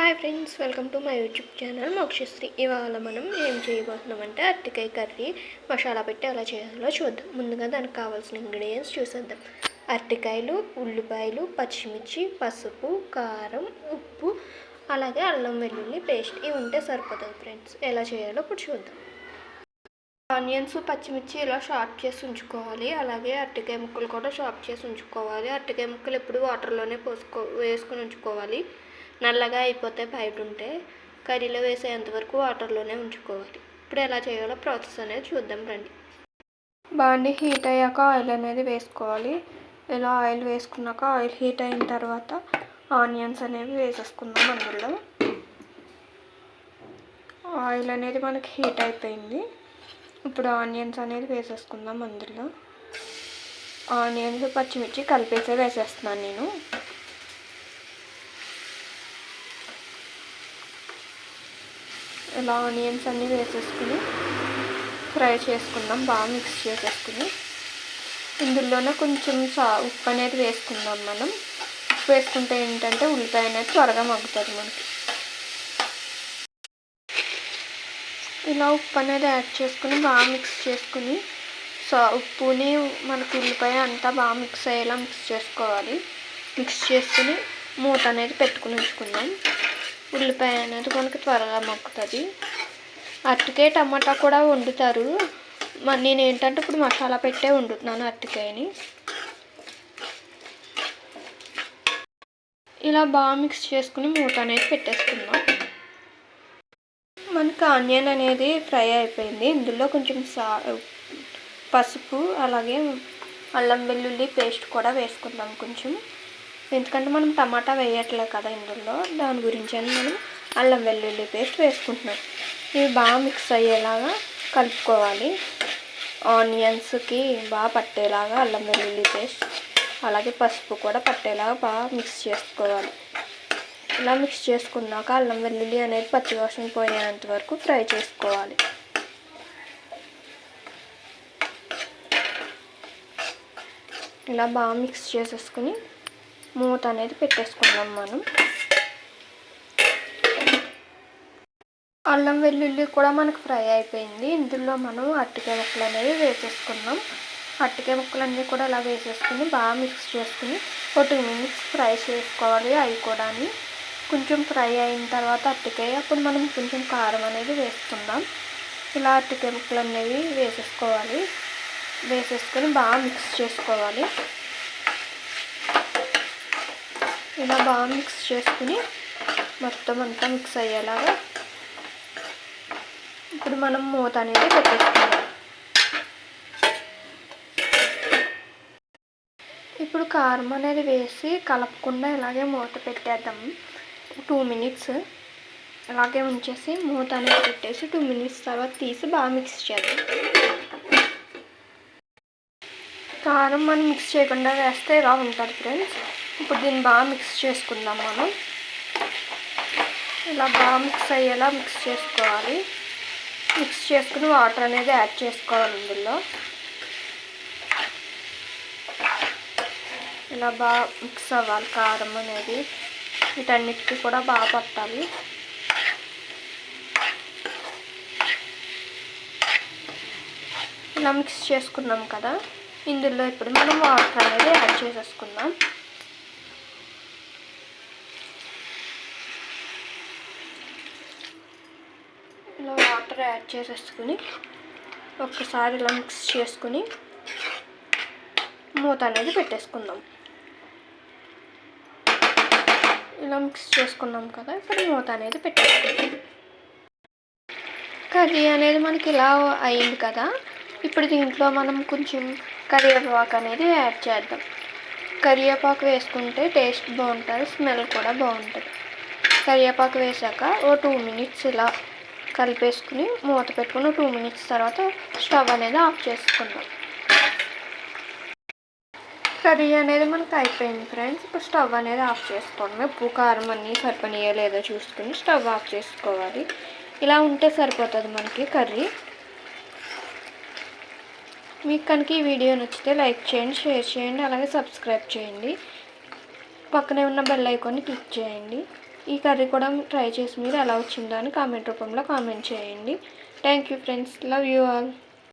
Hi friends welcome to my YouTube channel Mokshasri. ఇవాళ మనం ఏం చేయబోతున్నాం అంటే అరటికాయ కర్రీ. మసాలా పెట్టి ఎలా చేయాలో చూద్దాం. ముందుగా దానికి కావాల్సిన ఇంగ్రీడియంట్స్ చూసేద్దాం. అరటికాయలు ఉల్లిపాయలు పచ్చిమిర్చి పసుపు కారం ఉప్పు అలాగే అల్లం వెల్లుల్లి పేస్ట్. ఇవి ఉంటే సరిపోతుంది ఫ్రెండ్స్. ఎలా చేయాలో ఇప్పుడు చూద్దాం. ఆనియన్స్ పచ్చిమిర్చి ఇలా షార్ప్ చేసి ఉంచుకోవాలి. అలాగే అరటికాయ ముక్కలు కూడా షార్ప్ చేసి ఉంచుకోవాలి. అరటికాయ ముక్కలు ఎప్పుడు వాటర్లోనే పోసుకో వేసుకొని ఉంచుకోవాలి. నల్లగా అయిపోతే బయట ఉంటే కర్రీలో వేసేంత వరకు వాటర్లోనే ఉంచుకోవాలి. ఇప్పుడు ఎలా చేయాలో ప్రాసెస్ అనేది చూద్దాం రండి. బాండి హీట్ అయ్యాక ఆయిల్ అనేది వేసుకోవాలి. ఇలా ఆయిల్ వేసుకున్నాక ఆయిల్ హీట్ అయిన తర్వాత ఆనియన్స్ అనేవి వేసేసుకుందాం అందులో. ఆయిల్ అనేది మనకి హీట్ అయిపోయింది. ఇప్పుడు ఆనియన్స్ అనేది వేసేసుకుందాం అందులో. ఆనియన్స్ పచ్చిమిర్చి కలిపేసే వేసేస్తున్నాను నేను. ఇలా ఆనియన్స్ అన్నీ వేసేసుకుని ఫ్రై చేసుకుందాం బాగా మిక్స్ చేసేసుకుని. ఇందులోనే కొంచెం సా ఉప్పు అనేది వేసుకుందాం మనం. ఉప్పు వేసుకుంటే ఏంటంటే ఉల్లిపాయ అనేది త్వరగా మగ్గుతుంది మనకి. ఇలా ఉప్పు అనేది యాడ్ చేసుకుని బాగా మిక్స్ చేసుకుని సో ఉప్పుని మనకి ఉల్లిపాయ అంతా బాగా మిక్స్ అయ్యేలా మిక్స్ చేసుకోవాలి. మిక్స్ చేసుకుని మూత అనేది పెట్టుకుని ఉంచుకుందాం. ఉల్లిపాయ అనేది మనకి త్వరగా మొక్కుతుంది అరటికాయ టమాటా కూడా వండుతారు. మరి నేను ఏంటంటే ఇప్పుడు మసాలా పెట్టే వండుతున్నాను అరటికాయని. ఇలా బాగా మిక్స్ చేసుకుని మూత అనేది పెట్టేసుకుందాం. మనకు ఆనియన్ అనేది ఫ్రై అయిపోయింది. ఇందులో కొంచెం సా పసుపు అలాగే అల్లం వెల్లుల్లి పేస్ట్ కూడా వేసుకుందాం కొంచెం. ఎందుకంటే మనం టమాటా వేయట్లేదు కదా ఇందులో. దాని గురించి అని మనం అల్లం వెల్లుల్లి పేస్ట్ వేసుకుంటున్నాం. ఇవి బాగా మిక్స్ అయ్యేలాగా కలుపుకోవాలి. ఆనియన్స్కి బాగా పట్టేలాగా అల్లం వెల్లుల్లి పేస్ట్ అలాగే పసుపు కూడా పట్టేలాగా బాగా మిక్స్ చేసుకోవాలి. ఇలా మిక్స్ చేసుకున్నాక అల్లం వెల్లుల్లి అనేది పచ్చివాసన పోయేంత వరకు ఫ్రై చేసుకోవాలి. ఇలా బాగా మిక్స్ చేసేసుకుని మూత అనేది పెట్టేసుకుందాం మనం. అల్లం వెల్లుల్లి కూడా మనకు ఫ్రై అయిపోయింది. ఇందులో మనం అరటికాయ ముక్కలు అనేవి వేసేసుకుందాం. ముక్కలు ముక్కలన్నీ కూడా అలా వేసేసుకుని బాగా మిక్స్ చేసుకుని ఒక టూ మినిట్స్ ఫ్రై చేసుకోవాలి అవి కూడా కొంచెం ఫ్రై అయిన తర్వాత అట్టికాయ అప్పుడు మనం కొంచెం కారం అనేది వేసుకుందాం. ఇలా అరటికాయ ముక్కలు అనేవి వేసేసుకోవాలి. వేసేసుకొని బాగా మిక్స్ చేసుకోవాలి. ఇలా బాగా మిక్స్ చేసుకుని మొత్తం అంతా మిక్స్ అయ్యేలాగా ఇప్పుడు మనం మూత అనేది పెట్టేసుకుందాం. ఇప్పుడు కారం అనేది వేసి కలపకుండా ఇలాగే మూత పెట్టేద్దాం. టూ మినిట్స్ అలాగే ఉంచేసి మూత అనేది పెట్టేసి టూ మినిట్స్ తర్వాత తీసి బాగా మిక్స్ చేద్దాం. కారం మనం మిక్స్ చేయకుండా వేస్తే ఇలా ఉంటుంది ఫ్రెండ్స్. ఇప్పుడు దీన్ని బాగా మిక్స్ చేసుకుందాం మనం. ఇలా బాగా మిక్స్ అయ్యేలా మిక్స్ చేసుకోవాలి. మిక్స్ చేసుకుని వాటర్ అనేది యాడ్ చేసుకోవాలి ఇందులో. ఇలా బాగా మిక్స్ అవ్వాలి కారం అనేది. వీటన్నిటికీ కూడా బాగా పట్టాలి. ఇలా మిక్స్ చేసుకున్నాం కదా. ఇందులో ఇప్పుడు మనం వాటర్ అనేది యాడ్ చేసేసుకుందాం. ఇలా వాటర్ యాడ్ చేసేసుకుని ఒక్కసారి ఇలా మిక్స్ చేసుకుని మూత అనేది పెట్టేసుకుందాం. ఇలా మిక్స్ చేసుకున్నాం కదా ఇప్పుడు మూత అనేది పెట్టేసుకుందాం. కర్రీ అనేది మనకి ఇలా అయింది కదా ఇప్పుడు దీంట్లో మనం కొంచెం కరివేపాకు అనేది యాడ్ చేద్దాం. కరివేపాకు వేసుకుంటే టేస్ట్ బాగుంటుంది స్మెల్ కూడా బాగుంటుంది. కరివేపాకు వేసాక ఓ టూ మినిట్స్ ఇలా కలిపేసుకుని మూత పెట్టుకుని టూ మినిట్స్ తర్వాత స్టవ్ అనేది ఆఫ్ చేసుకుందాం. కర్రీ అనేది మనకు అయిపోయింది ఫ్రెండ్స్. ఇప్పుడు స్టవ్ అనేది ఆఫ్ చేసుకోవడమే. ఉప్పు కారం అన్నీ సరిపనియో లేదో చూసుకుని స్టవ్ ఆఫ్ చేసుకోవాలి. ఇలా ఉంటే సరిపోతుంది మనకి కర్రీ. మీకు కనుక ఈ వీడియో నచ్చితే లైక్ చేయండి షేర్ చేయండి అలాగే సబ్స్క్రైబ్ చేయండి. పక్కనే ఉన్న బెల్ ఐకాన్ని క్లిక్ చేయండి. ఈ కర్రీ కూడా ట్రై చేసి మీరు ఎలా వచ్చిందో అని కామెంట్ రూపంలో కామెంట్ చేయండి. Thank you friends love you all